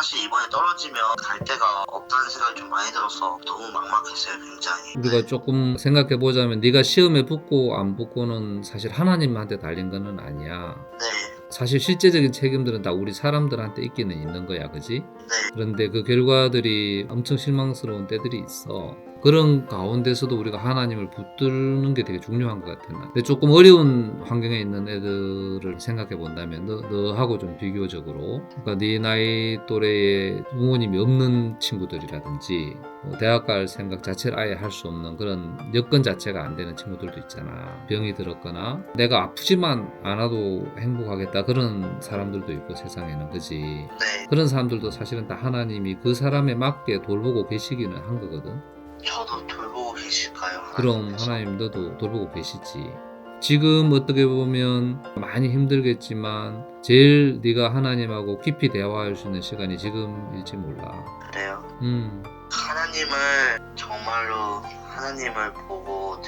사실 이번에 떨어지면 갈 데가 없다는 생각이 좀 많이 들어서 너무 막막했어요 굉장히 우리가 조금 생각해 보자면 네가 시험에 붙고 안 붙고는 사실 하나님한테 달린 거는 아니야. 네, 사실 실제적인 책임들은 다 우리 사람들한테 있기는 있는 거야, 그지? 네, 그런데 그 결과들이 엄청 실망스러운 때들이 있어. 그런 가운데서도 우리가 하나님을 붙드는 게 되게 중요한 것 같아. 나. 근데 조금 어려운 환경에 있는 애들을 생각해 본다면 너, 너하고 좀 비교적으로 그러니까 네 나이 또래의 부모님이 없는 친구들이라든지 뭐 대학 갈 생각 자체를 아예 할 수 없는 그런 여건 자체가 안 되는 친구들도 있잖아. 병이 들었거나 내가 아프지만 않아도 행복하겠다 그런 사람들도 있고 세상에는 그지. 네. 그런 사람들도 사실은 다 하나님이 그 사람에 맞게 돌보고 계시기는 한 거거든. 저도 돌보고 계실까요? 그럼? 하나님 너도 돌보고 계시지. 지금 어떻게 보면 많이 힘들겠지만 제일 네가 하나님하고 깊이 대화할 수 있는 시간이 지금일지 몰라. 그래요 음, 하나님을 정말로 하나님을 보고